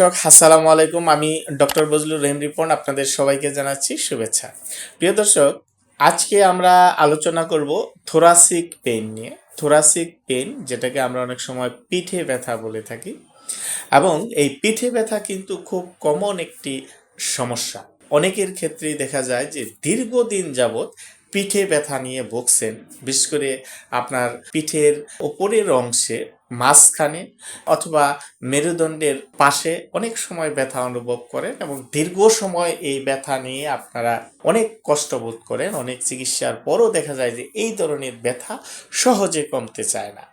দর্শক, আসসালামু আলাইকুম। আমি ডক্টর বজলুর রহিম রিপন, আপনাদের সবাইকে জানাচ্ছি শুভেচ্ছা। প্রিয় দর্শক, আজকে আমরা আলোচনা করব থোরাসিক পেইন নিয়ে। থোরাসিক পেইন, যেটাকে আমরা অনেক সময় পিঠে ব্যথা বলে থাকি। এবং এই পিঠে ব্যথা কিন্তু খুব কমন একটি সমস্যা। অনেকের ক্ষেত্রেই দেখা যায় যে দীর্ঘদিন যাবৎ পিঠে ব্যথা নিয়ে ভুগছেন, বিশেষ করে আপনার পিঠের ওপরের অংশে, মাঝখানে অথবা মেরুদণ্ডের পাশে অনেক সময় ব্যথা অনুভব করেন এবং দীর্ঘ সময় এই ব্যথা নিয়ে আপনারা অনেক কষ্ট বোধ করেন, অনেক চিকিৎসার পরও দেখা যায় যে এই ধরনের ব্যথা সহজে কমতে চায় না।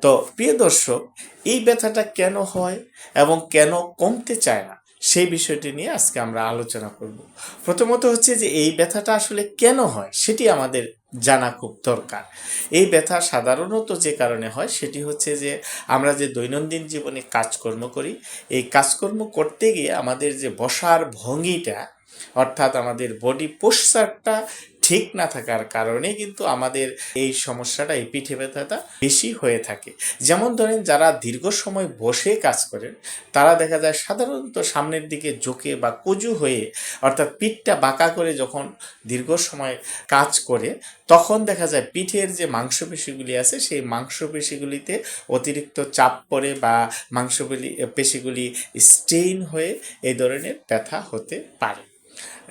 তো প্রিয় দর্শক, এই ব্যথাটা কেন হয় এবং কেন কমতে চায় না? সেই বিষয়টি নিয়ে আজকে আমরা আলোচনা করব। প্রথমত হচ্ছে যে এই ব্যথাটা আসলে কেন হয়, সেটি আমাদের জানা খুব দরকার। এই ব্যথা সাধারণত যে কারণে হয়, সেটি হচ্ছে যে আমরা যে দৈনন্দিন জীবনে কাজকর্ম করি, এই কাজকর্ম করতে গিয়ে আমাদের যে বসার ভঙ্গিটা, অর্থাৎ আমাদের বডি পোশ্চারটা ঠিক না থাকার কারণে কিন্তু আমাদের এই সমস্যাটা, এই পিঠে ব্যথাটা বেশি হয়ে থাকে। যেমন ধরেন, যারা দীর্ঘ সময় বসে কাজ করেন, তারা দেখা যায় সাধারণত সামনের দিকে ঝুঁকে বা কুজু হয়ে, অর্থাৎ পিঠটা বাঁকা করে যখন দীর্ঘ সময় কাজ করে, তখন দেখা যায় পিঠের যে মাংসপেশিগুলি আছে, সেই মাংসপেশিগুলিতে অতিরিক্ত চাপ পড়ে বা মাংসপেশি পেশিগুলি স্টেইন হয়ে এই ধরনের ব্যথা হতে পারে।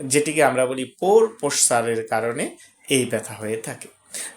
যেটিকে আমরা বলি পোর প্রসারের কারণে এই ব্যথা হয়ে থাকে।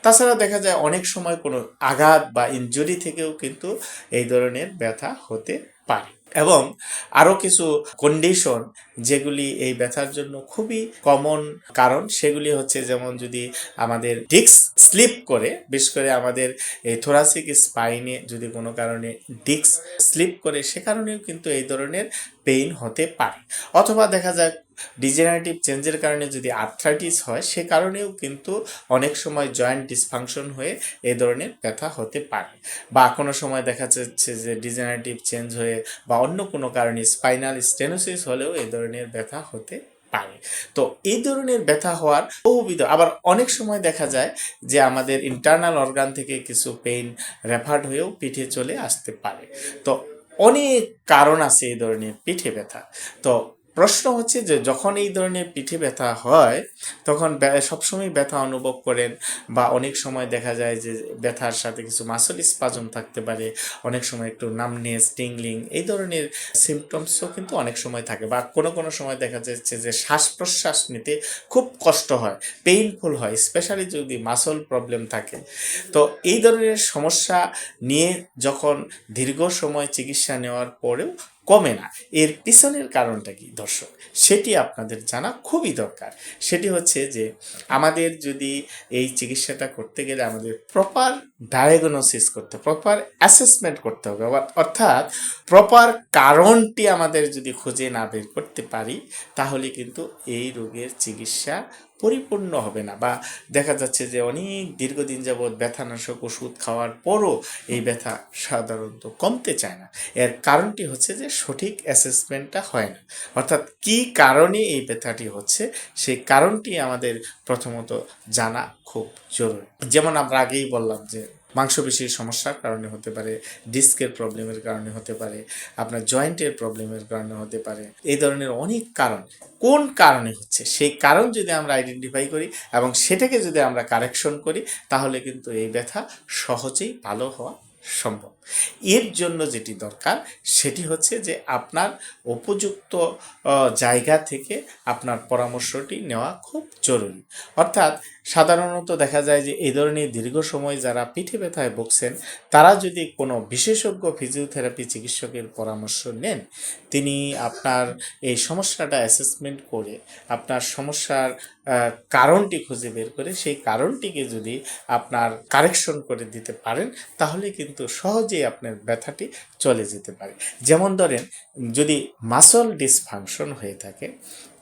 তাছাড়া দেখা যায় অনেক সময় কোনো আঘাত বা ইনজুরি থেকেও কিন্তু এই ধরনের ব্যথা হতে পারে। এবং আরও কিছু কন্ডিশন যেগুলি এই ব্যথার জন্য খুবই কমন কারণ, সেগুলি হচ্ছে যেমন যদি আমাদের ডিস্ক স্লিপ করে, বিশেষ করে আমাদের এই থোরাসিক স্পাইনে যদি কোনো কারণে ডিস্ক স্লিপ করে, সে কারণেও কিন্তু এই ধরনের পেইন হতে পারে। অথবা দেখা যায় ডিজেনারেটিভ চেঞ্জের কারণে যদি আর্থ্রাইটিস হয়, সে কারণেও কিন্তু অনেক সময় জয়েন্ট ডিসফাংশন হয়ে এই ধরনের ব্যথা হতে পারে। বা কোনো সময় দেখা যাচ্ছে যে ডিজেনারেটিভ চেঞ্জ হয়ে বা অন্য কোনো কারণে স্পাইনাল স্টেনোসিস হলেও এই ধরনের ব্যথা হতে পারে। তো এই ধরনের ব্যথা হওয়ার বহুবিধ, আবার অনেক সময় দেখা যায় যে আমাদের ইন্টারনাল অর্গান থেকে কিছু পেইন রেফার্ড হয়েও পিঠে চলে আসতে পারে। তো অনেক কারণ আছে এই ধরনের পিঠে ব্যথা। তো প্রশ্ন হচ্ছে যে যখন এই ধরনের পিঠে ব্যথা হয়, তখন সবসময় ব্যথা অনুভব করেন বা অনেক সময় দেখা যায় যে ব্যথার সাথে কিছু মাসল স্পাজম থাকতে পারে, অনেক সময় একটু নামনেস টিংলিং এই ধরনের সিমটমসও কিন্তু অনেক সময় থাকে বা কোনো কোনো সময় দেখা যাচ্ছে যে শ্বাস প্রশ্বাস নিতে খুব কষ্ট হয় পেইনফুল হয় স্পেশালি যদি মাসল প্রবলেম থাকে। তো এই ধরনের সমস্যা নিয়ে যখন দীর্ঘ সময় চিকিৎসা নেওয়ার পরেও কমে না। এর পিছনের কারণটা কি? দর্শক, সেটি আপনাদের জানা খুবই দরকার। সেটি হচ্ছে যে, আমাদের যদি এই চিকিৎসাটা করতে গেলে আমাদের প্রপার ডায়াগনোসিস করতে প্রপার অ্যাসেসমেন্ট করতে হবে। অর্থাৎ প্রপার কারণটি আমাদের যদি খুঁজে না বের করতে পারি, তাহলে কিন্তু এই রোগের চিকিৎসা পরিপূর্ণ হবে না। বা দেখা যাচ্ছে যে অনেক দীর্ঘদিন যাবৎ ব্যথানাশক ওষুধ খাওয়ার পরও এই ব্যথা সাধারণত কমতে চায় না। এর কারণটি হচ্ছে যে সঠিক অ্যাসেসমেন্টটা হয় না। অর্থাৎ কি কারণে এই ব্যথাটি হচ্ছে, সেই কারণটি আমাদের প্রথমত জানা খুব জরুরি। যেমন আমরা আগেই বললাম যে মাংসপেশির সমস্যার কারণে হতে পারে, ডিস্কের প্রবলেমের কারণে হতে পারে, আপনার জয়েন্টের প্রবলেমের কারণে হতে পারে। এই ধরনের অনেক কারণ। কোন কারণে হচ্ছে? সেই কারণ যদি আমরা আইডেন্টিফাই করি এবং সেটাকে যদি আমরা কারেকশন করি, তাহলে কিন্তু এই ব্যথা সহজেই ভালো হওয়া সম্ভব। এর জন্য যেটি দরকার, সেটি হচ্ছে যে আপনার উপযুক্ত জায়গা থেকে আপনার পরামর্শটি নেওয়া খুব জরুরি। অর্থাৎ সাধারণত দেখা যায় যে এই ধরনের দীর্ঘ সময় যারা পিঠে ব্যথায় ভুগছেন, তারা যদি কোনো বিশেষজ্ঞ ফিজিওথেরাপি চিকিৎসকের পরামর্শ নেন, তিনি আপনার এই সমস্যাটা অ্যাসেসমেন্ট করে আপনার সমস্যার কারণটি খুঁজে বের করে, সেই কারণটিকে যদি আপনার কারেকশন করে দিতে পারেন, তাহলে কিন্তু সহজেই আপনার ব্যথাটি চলে যেতে পারে। যেমন ধরেন, যদি মাসল ডিসফাংশন হয়ে থাকে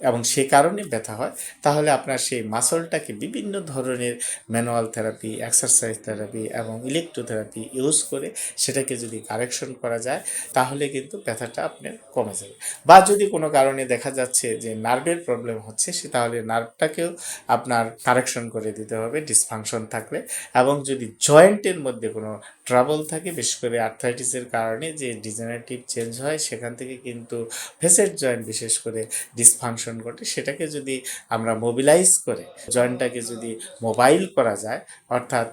এবং সে কারণে ব্যথা হয়, তাহলে আপনার সেই মাসলটাকে বিভিন্ন ধরনের ম্যানুয়াল থেরাপি, এক্সারসাইজ থেরাপি এবং ইলেকট্রোথেরাপি ইউজ করে সেটাকে যদি কারেকশন করা যায়, তাহলে কিন্তু ব্যথাটা আপনার কমে যাবে। বা যদি কোনো কারণে দেখা যাচ্ছে যে নার্ভের প্রবলেম হচ্ছে, সে তাহলে নার্ভটাকেও আপনার কারেকশন করে দিতে হবে, ডিসফাংশন থাকলে এবং যদি জয়েন্টের মধ্যে কোনো ট্রাবল থাকে, বিশেষ করে আর্থাইটিসের কারণে যে ডিজেনারেটিভ চেঞ্জ হয়, সেখান থেকে কিন্তু ফেসের জয়েন্ট বিশেষ করে ডিসফাংশন ঘটে, সেটাকে যদি আমরা মোবিলাইজ করে জয়েন্টটাকে যদি মোবাইল করা যায়, অর্থাৎ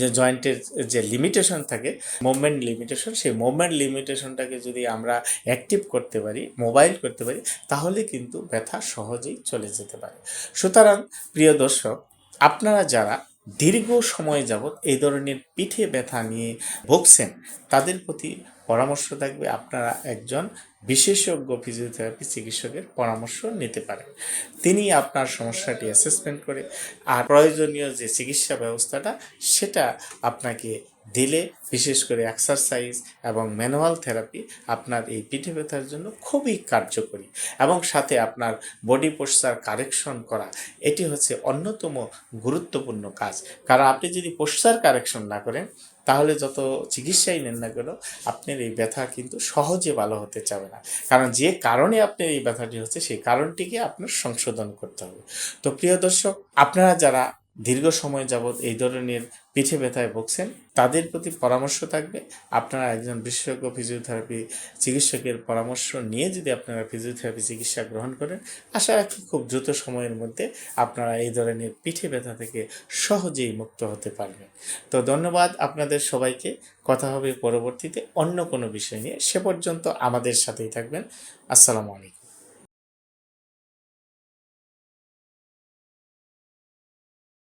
যে জয়েন্টের যে লিমিটেশন থাকে মুভমেন্ট লিমিটেশন সেই মুভমেন্ট লিমিটেশনটাকে যদি আমরা অ্যাক্টিভ করতে পারি মোবাইল করতে পারি, তাহলে কিন্তু ব্যথা সহজেই চলে যেতে পারে। সুতরাং প্রিয় দর্শক, আপনারা যারা দীর্ঘ সময় যাবৎ এই ধরনের পিঠে ব্যথা নিয়ে ভুগছেন, তাদের প্রতি পরামর্শ থাকবে, আপনারা একজন বিশেষজ্ঞ ফিজিওথেরাপি চিকিৎসকের পরামর্শ নিতে পারেন। তিনি আপনার সমস্যাটি অ্যাসেসমেন্ট করে আর প্রয়োজনীয় যে চিকিৎসা ব্যবস্থাটা, সেটা আপনাকে দিলে বিশেষ করে এক্সারসাইজ এবং ম্যানুয়াল থেরাপি আপনার এই পিঠে ব্যথার জন্য খুবই কার্যকরী এবং সাথে আপনার বডি পোস্টার কারেকশন করা, এটি হচ্ছে অন্যতম গুরুত্বপূর্ণ কাজ। কারণ আপনি যদি পোস্টার কারেকশন না করেন তাহলে যত চিকিৎসাই নেন না কেন, আপনার এই ব্যথা কিন্তু সহজে ভালো হতে চাবে না। কারণ যে কারণে আপনার এই ব্যথাটি হচ্ছে, সেই কারণটিকে আপনার সংশোধন করতে হবে। তো প্রিয় দর্শক, আপনারা যারা দীর্ঘ সময় যাবৎ এই ধরনের পিঠে ব্যথায় ভুগছেন, তাদের প্রতি পরামর্শ থাকবে। আপনারা একজন বিশেষজ্ঞ ফিজিওথেরাপি চিকিৎসকের পরামর্শ নিয়ে যদি আপনারা ফিজিওথেরাপি চিকিৎসা গ্রহণ করেন, আশা রাখি খুব দ্রুত সময়ের মধ্যে আপনারা এই ধরনের পিঠে ব্যথা থেকে সহজেই মুক্ত হতে পারবেন। তো ধন্যবাদ আপনাদের সবাইকে। কথা হবে পরবর্তীতে অন্য কোনো বিষয় নিয়ে। সে পর্যন্ত আমাদের সাথেই থাকবেন। আসসালামু আলাইকুম।